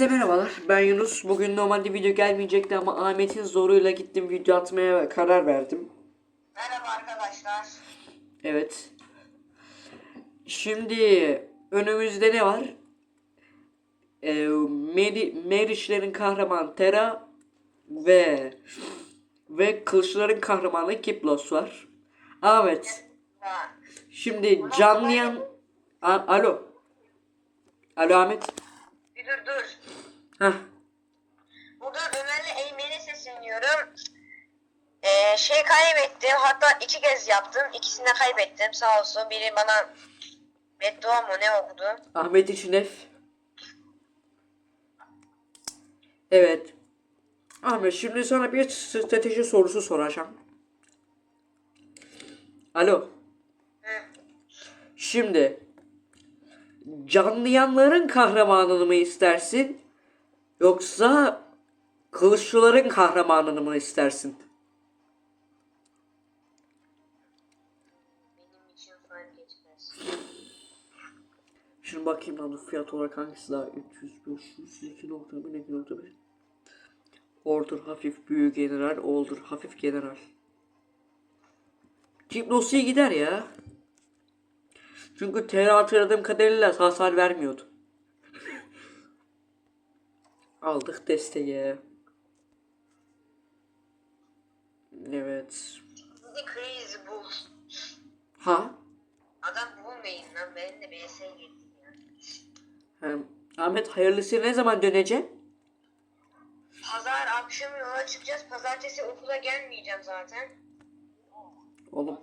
Herkese merhabalar ben Yunus. Bugün normalde video gelmeyecekti ama Ahmet'in zoruyla gittim video atmaya karar verdim. Merhaba arkadaşlar. Evet. Şimdi önümüzde ne var? Ee, Meri, Meriçlerin kahramanı Tera ve ve Kılıçların kahramanı Kiplos var. Ahmet. Şimdi canlayan A- Alo. Alo Ahmet. dur dur. Heh. Burada Ömer'le Eymen'e sesleniyorum. Ee, şey kaybettim. Hatta iki kez yaptım. İkisini de kaybettim. Sağ olsun. Biri bana beddua mı ne okudu. Ahmet İçinef. Evet. Ahmet şimdi sana bir strateji sorusu soracağım. Alo. Hı. Şimdi canlayanların kahramanını mı istersin yoksa kılıçlıların kahramanını mı istersin? Şimdi bakayım lan fiyat olarak hangisi daha 300 500 2.1 2.1 Order hafif büyük general Order hafif general. Kipnosya gider ya. Çünkü TR hatırladığım kadarıyla hasar vermiyordu Aldık desteğe Evet Bizi crazy bu. Ha Adam bulmayın lan. Ben de BS'ye girdim ya. Ahmet hayırlısı ne zaman dönecek? Pazar akşam yola çıkacağız. Pazartesi okula gelmeyeceğim zaten. Oğlum.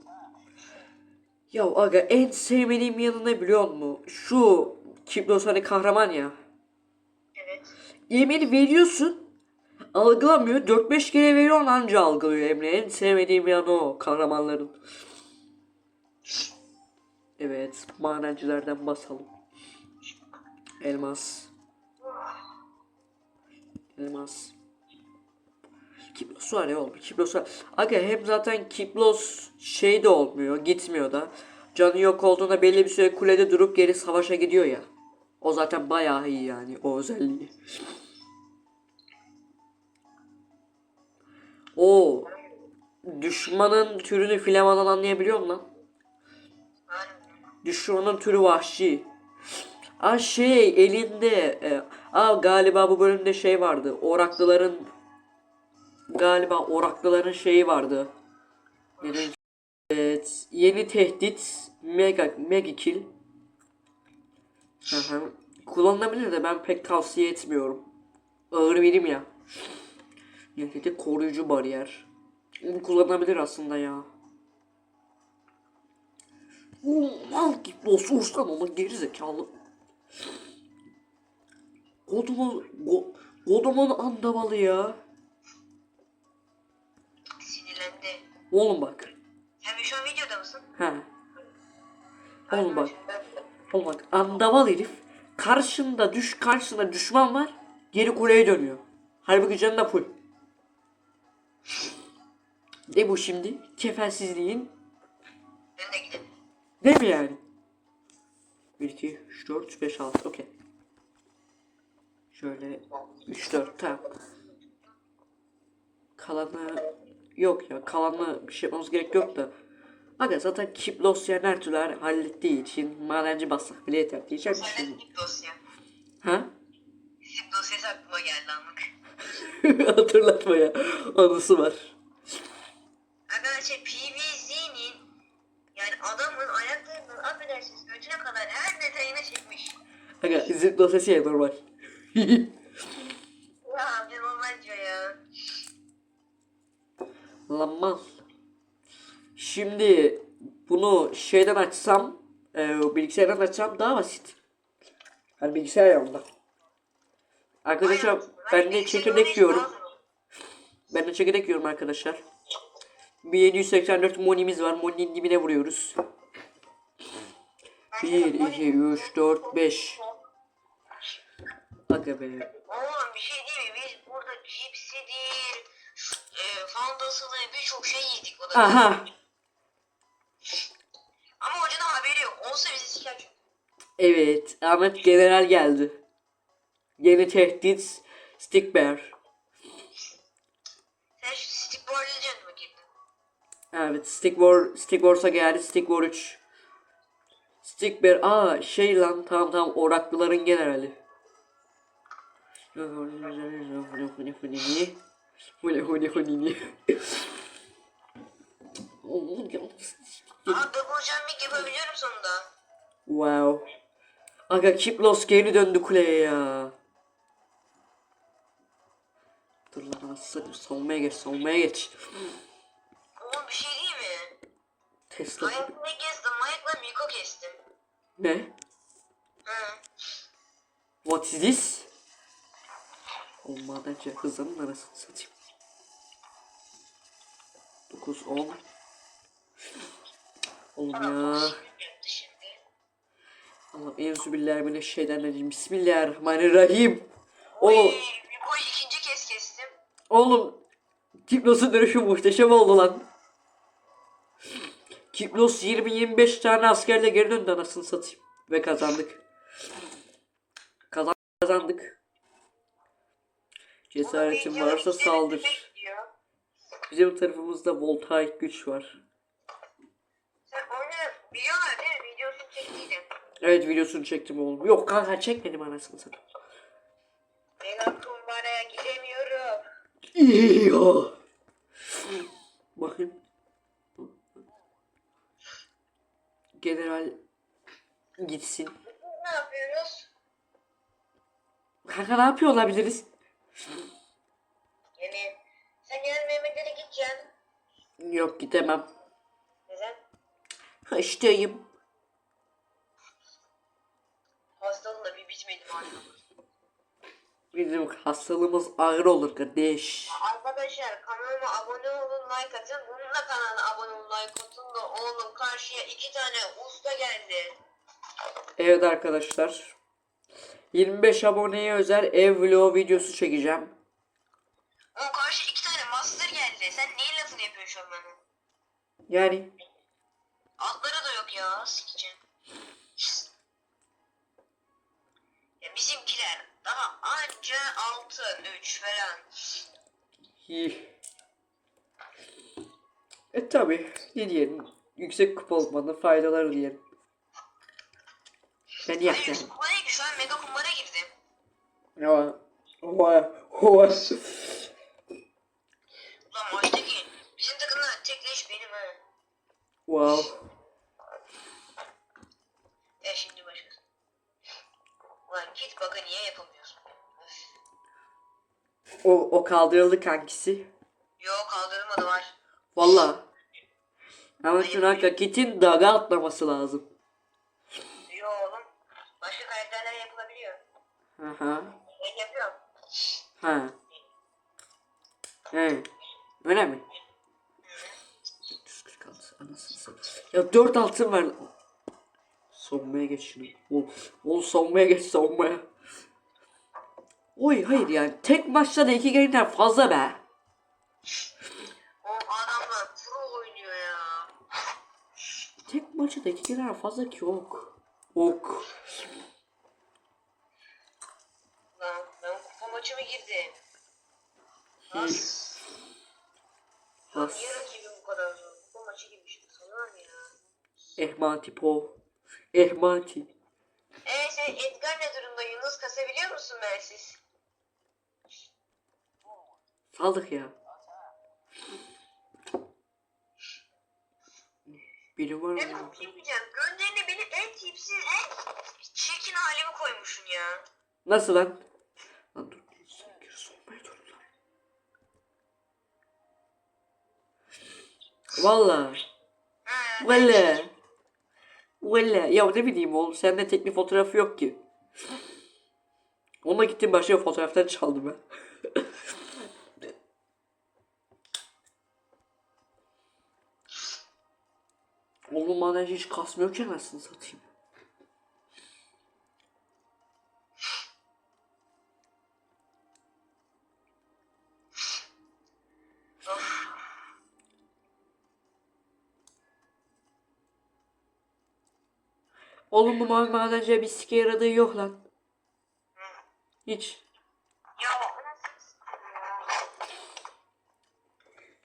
Ya aga en sevmediğim yanı ne biliyor musun? Şu Kiplos hani kahraman ya. Yemeğini veriyorsun. Algılamıyor. 4-5 kere veriyor anca algılıyor Emre. En sevmediğim yanı o kahramanların. Evet. Madencilerden basalım. Elmas. Elmas. Kiplos var ya oğlum. Kiplos var. Aga hem zaten Kiplos şey de olmuyor. Gitmiyor da. Canı yok olduğunda belli bir süre kulede durup geri savaşa gidiyor ya. O zaten bayağı iyi yani o özelliği. O düşmanın türünü filamadan anlayabiliyor musun lan? Düşmanın türü vahşi. Aa şey elinde e, aa galiba bu bölümde şey vardı. Oraklıların galiba oraklıların şeyi vardı. Evet, yeni tehdit mega mega kill. Hı hı. Kullanılabilir de ben pek tavsiye etmiyorum. Ağır birim ya. Yeni koruyucu bariyer. Onu kullanabilir aslında ya. Mal gibi boss vursam ama geri zekalı. Kodumun, go, kodumun andavalı ya. sinirlendi. Oğlum bak. Sen şu an videoda mısın? He. Oğlum bak. Oğlum bak andaval herif. Karşında düş karşısında düşman var. Geri kuleye dönüyor. Halbuki canı da full. Ne bu şimdi? Kefensizliğin. Ne mi yani? 1, 2, 3, 4, 5, 6 okey. Şöyle 3, 4 tamam. Kalanı yok ya kalanı bir şey yapmamız gerek yok da. Aga zaten Kiplos yani her türlü hallettiği için madenci bassak bile yeter diyeceğim bir şey yok. zip dosya. Ha? Zip dosyası aklıma geldi anlık. Hatırlatma ya. Anısı var. Arkadaşlar PVZ'nin yani adamın ayaklarının affedersiniz götüne kadar her detayını çekmiş. Aga zip dosyası ya normal. Ya amca normal diyor ya. Lan mal. Şimdi bunu şeyden açsam, e, bilgisayardan açsam daha basit. Hani bilgisayar yanında. Arkadaşlar ben de çekirdek yiyorum. Ben de çekirdek yiyorum arkadaşlar. Bir 784 monimiz var. Moninin dibine vuruyoruz. 1, 2, 3, 4, 5. Aga be. Oğlum bir şey değil mi? Biz burada cipsidir, e, fandasıdır birçok şey yedik. Aha. Olsa bizi siker çünkü. Evet. Ahmet General geldi. Yeni tehdit Stick Bear. Sen şu Stick War Legend mı girdin? Evet Stick War Stick Wars'a geldi Stick War 3. Stick Bear aa şey lan tamam tamam oraklıların generali. Aa double jumping yapabiliyorum sonunda. Wow. Aga Kiplos geri döndü kuleye ya. Dur lan nasıl savunmaya geç savunmaya geç. Oğlum bir şey değil mi? Tesla. Hayatımda gezdim. Mike'la Miko kestim. Ne? Hı. What is this? Oğlum madenci hızlanın arasını satayım. 9 10 Oğlum ya. Allah'ım enzübillahimineşşeytanirracim. Bismillahirrahmanirrahim. Oy, Oğlum, Miko'yu ikinci kez kestim. oğlum Kipnos'un dönüşü muhteşem oldu lan. Kipnos 20-25 tane askerle geri döndü anasını satayım. Ve kazandık. Kazan- Kazandık. Cesaretin varsa saldır. Bizim tarafımızda voltaik güç var. Biliyorlar değil mi? Videosunu çektiydim. Evet videosunu çektim oğlum. Yok kanka çekmedim anasını satayım. Mega kumbaraya gidemiyorum. İyi ya. Bakın. General gitsin. Ne yapıyoruz? Kanka ne yapıyor olabiliriz? Yani sen yarın Mehmetlere gideceksin. Yok gidemem. Hastayım. Hastalığın da bir bitmedi maalesef. Bizim hastalığımız ağır olur kardeş. Arkadaşlar kanalıma abone olun, like atın. Bunun da kanalına abone olun, like atın da oğlum karşıya iki tane usta geldi. Evet arkadaşlar. 25 aboneye özel ev vlog videosu çekeceğim. O karşı iki tane master geldi. Sen neyin lafını yapıyorsun şu an bana? Yani Altları da yok ya, sikeceğim. Ya bizimkiler daha anca altı, üç falan. iyi. E tabi ne diyelim. Yüksek kupa olmanın faydaları diyelim. Ben Hayır, yapacağım. kumbara ki şu an mega kumbara girdim. Ya. Oha. Oha. Ulan maçtaki bizim takımda tek leş benim ha. Wow. Ya şimdi başlasın. Ulan git bakın niye yapamıyorsun? Öf. O, o kaldırıldı kankisi. Yo kaldırılmadı var. Valla. Ama şuna hakikaten Kit'in daga atlaması lazım. Yo oğlum. Başka karakterler yapılabiliyor. Aha. Ben yapıyorum. Ha. He. Öyle mi? 346 anasını satayım. Ya 4 altın ver. Savunmaya geç şunu. Ol, ol savunmaya geç savunmaya. Oy hayır yani tek maçta da iki gelinler fazla be. O adamlar pro oynuyor ya. Tek maçta da iki gelinler fazla ki ok. Ok. Lan ben kupa maçı mı girdim? Nasıl? Lan Has. niye rakibim bu kadar zor? Kupa maçı girmişim. Sanırım ya. Ehmati po. Ehmati. Eee sen Edgar ne durumda? Yunus kasabiliyor musun bensiz? Saldık ya. Biri var Ne mı? bir şey diyeceğim. Gönderine benim en tipsiz, en çirkin halimi koymuşsun ya. Nasıl lan? Lan dur. Sen gir soğumaya dur lan. Valla. Valla. Valla. Ya ne bileyim oğlum sende teknik fotoğrafı yok ki. Onunla gittim başka fotoğraftan çaldım ben. Oğlum bana hiç kasmıyor ki anasını satayım. Oğlum bu mavi madenciye bir sike yaradığı yok lan. Hiç.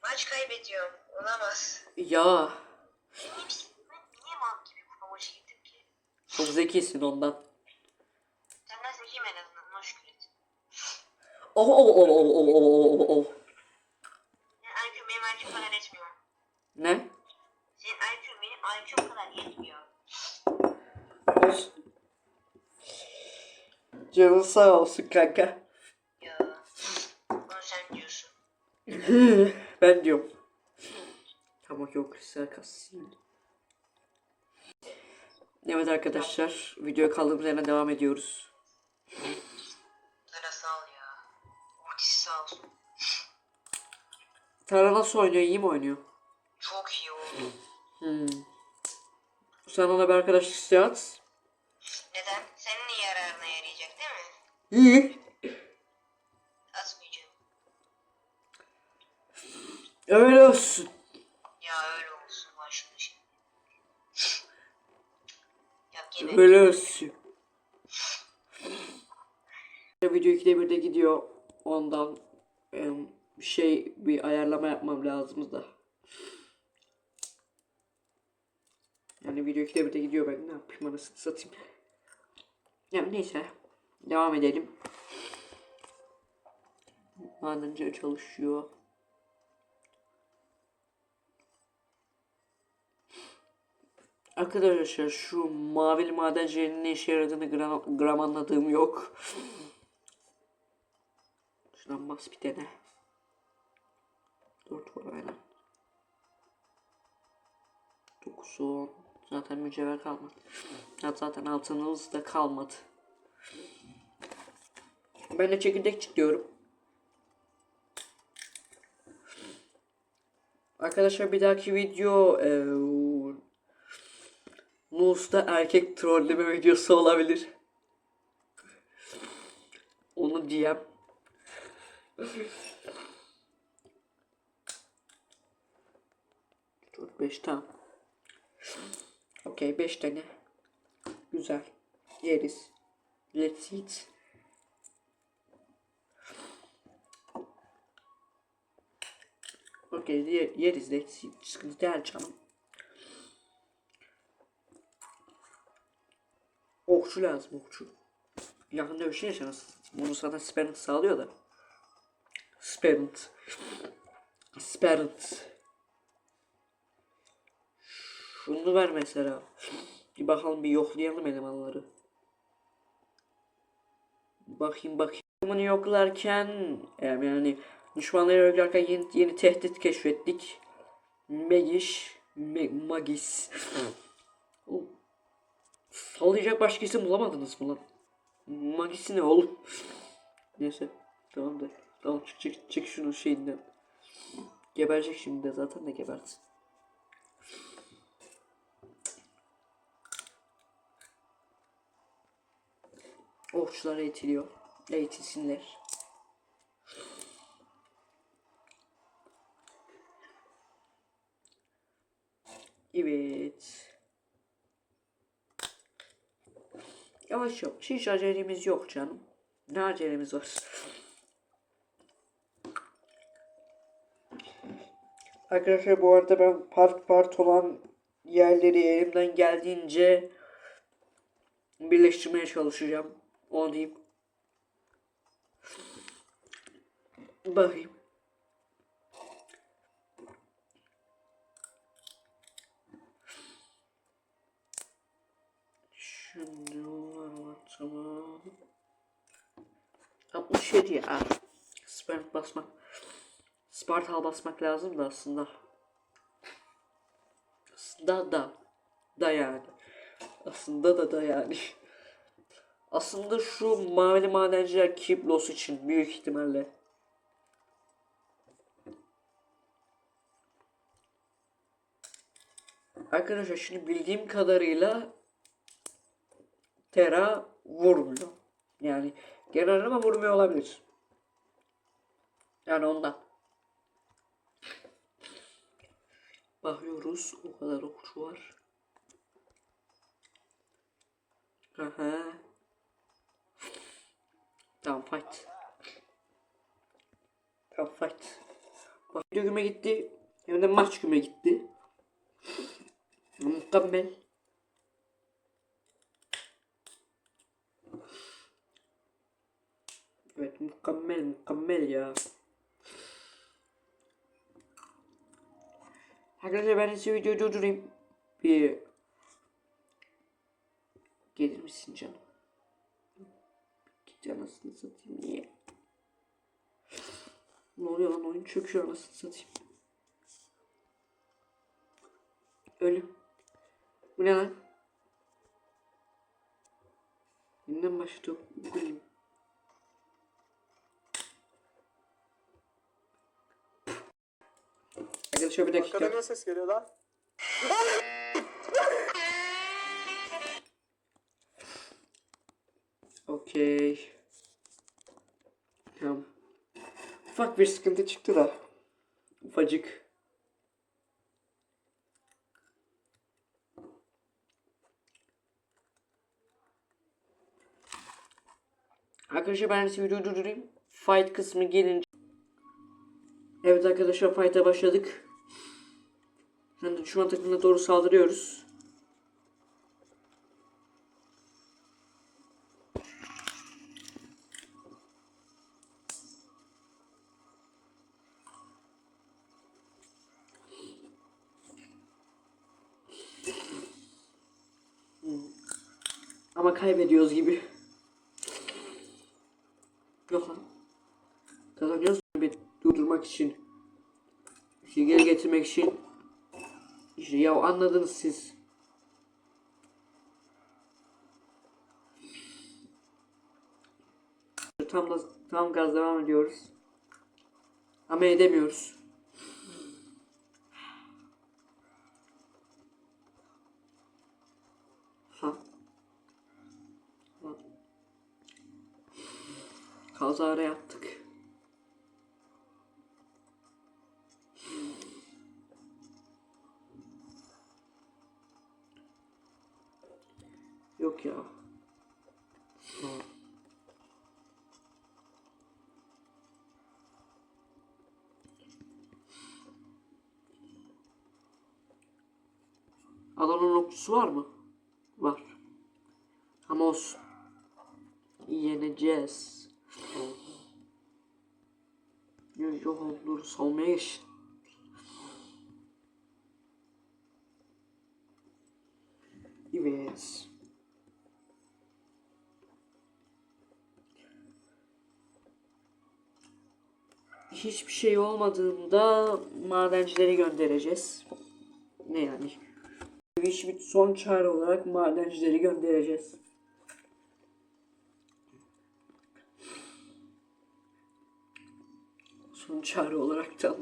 Maç kaybediyorum. Olamaz. Ya Hepsi ben niye mal gibi kupa maçı gittim ki? çok zekisin ondan. Senden zekiyim en azından. Şükür et. Oh oh oh oh oh oh oh oh. Senin IQ benim IQ kadar etmiyor. Ne? Senin IQ benim IQ kadar yetmiyor. Olsun. Canın sağ olsun kanka. Ya. Sen diyorsun. ben diyorum. Tamam yok kristal kasayım. Evet arkadaşlar videoya kaldığımız yerden devam ediyoruz. Sana sağ ol ya. Ultisi sağ olsun. Tara nasıl oynuyor? İyi mi oynuyor? Çok iyi oldu. Hmm. Sen ona bir arkadaşlık isteği at. Neden? İyi. Atmayacağım. Öyle olsun. Ya öyle olsun başını şimdi. Ya gene Öyle olsun. Video 2'de 1'de gidiyor. Ondan şey bir ayarlama yapmam lazım da. Yani video 2'de 1'de gidiyor ben ne yapayım anasını satayım. Yani neyse. Devam edelim. Madenci çalışıyor. Arkadaşlar şu mavili madencinin ne işe yaradığını gram, gram anladığım yok. Şuradan bas bir tane. Dört var aynen. Dokuz on. Zaten mücevher kalmadı. Zaten altınımız da kalmadı. Ben de çekirdek çıkıyorum. Arkadaşlar bir dahaki video eee Nus'ta erkek trolleme videosu olabilir. Onu diyem. Dört beş tam. Okey beş tane. Güzel. Yeriz. Let's eat. Okey ye- yeriz eat. Sıkıntı değil canım. Okçu lazım okçu. Şey yaşanız. Bunu sana Sperent sağlıyor da. Sperent. Sperent. Şunu ver mesela. Bir bakalım bir yoklayalım elemanları. Bakayım bakayım. Bunu yoklarken yani düşmanları yoklarken yeni, yeni tehdit keşfettik. Megiş. Me- Magis. Sallayacak başka isim bulamadınız mı lan? Magisi ne oğlum? Neyse. Tamam da. Tamam çık çık çık şunun şeyinden. Geberecek şimdi de zaten de gebersin. Okçular eğitiliyor. Eğitilsinler. Evet. Yavaş yavaş. Hiç acelemiz yok canım. Ne acelemiz var? Arkadaşlar bu arada ben part part olan yerleri elimden geldiğince birleştirmeye çalışacağım. Onu diyeyim. Bakayım. Tamam. 67 ya. Spart basmak. Spartal basmak lazım da aslında. Aslında da. Da yani. Aslında da da yani. Aslında şu mavili madenciler Kiblos için büyük ihtimalle. Arkadaşlar şimdi bildiğim kadarıyla Tera vurmuyor. Yani genel ama vurmuyor olabilir. Yani ondan. Bakıyoruz. O kadar okçu var. Aha. Tamam fight. Tamam fight. Bak güme gitti. Hem de maç güme gitti. Mükemmel. Evet mükemmel mükemmel ya. Arkadaşlar ben size videoyu durdurayım. Bir Gelir misin canım? Git anasını satayım niye? Ne oluyor lan oyun çöküyor anasını satayım. Ölüm. Bu ne lan? Yeniden başladı. Ölüm. Arkadaşlar bir dakika. Arkadan ne ses geliyor lan? Okey. Tamam. Ufak bir sıkıntı çıktı da. Ufacık. Arkadaşlar ben size videoyu durdurayım. Fight kısmı gelince. Evet arkadaşlar fight'a başladık. Şimdi düşman takımına doğru saldırıyoruz. Ama kaybediyoruz gibi. Yok lan. Kazanıyoruz bir durdurmak için. İşte geri getirmek için. İşte ya anladınız siz. Tam da tam gaz devam ediyoruz. Ama edemiyoruz. Ha. Lan. Kazara yaptık. Var mı? Var. Ama olsun. Yeneceğiz. Yok yok dur savunmaya geç. Evet. Hiçbir şey olmadığında madencileri göndereceğiz. Ne yani? Hiçbir son çare olarak madencileri göndereceğiz. Son çare olarak da.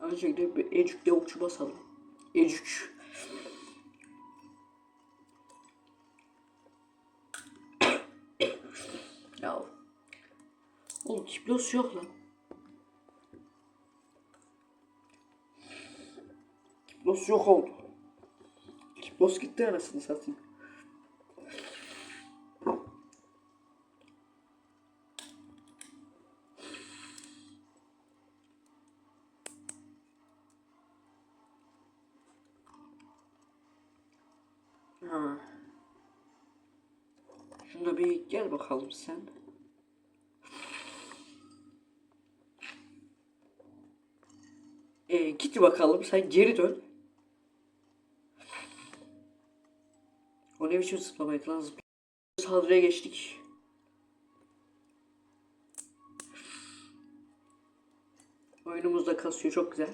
Öncelikle bir Ecük'te okçu basalım. Ecük. Kiplos yok lan. Kiplos yok oldu. Kiplos gitti arasını satayım. Ha. Şunda bir gel bakalım sen. Ee, git bakalım sen geri dön. O ne biçim zıplamaydı lan zıpl- Saldırıya geçtik. Oyunumuz da kasıyor çok güzel.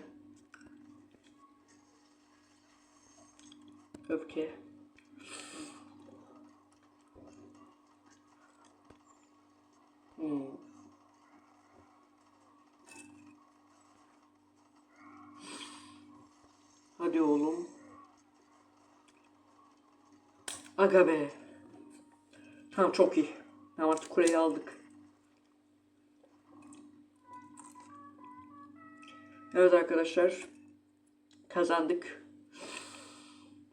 Aga be. Tamam çok iyi. Tamam artık kuleyi aldık. Evet arkadaşlar. Kazandık.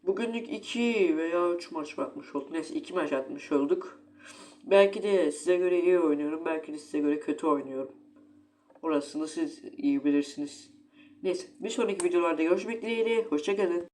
Bugünlük 2 veya 3 maç atmış olduk. Neyse 2 maç atmış olduk. Belki de size göre iyi oynuyorum. Belki de size göre kötü oynuyorum. Orasını siz iyi bilirsiniz. Neyse bir sonraki videolarda görüşmek dileğiyle. Hoşçakalın.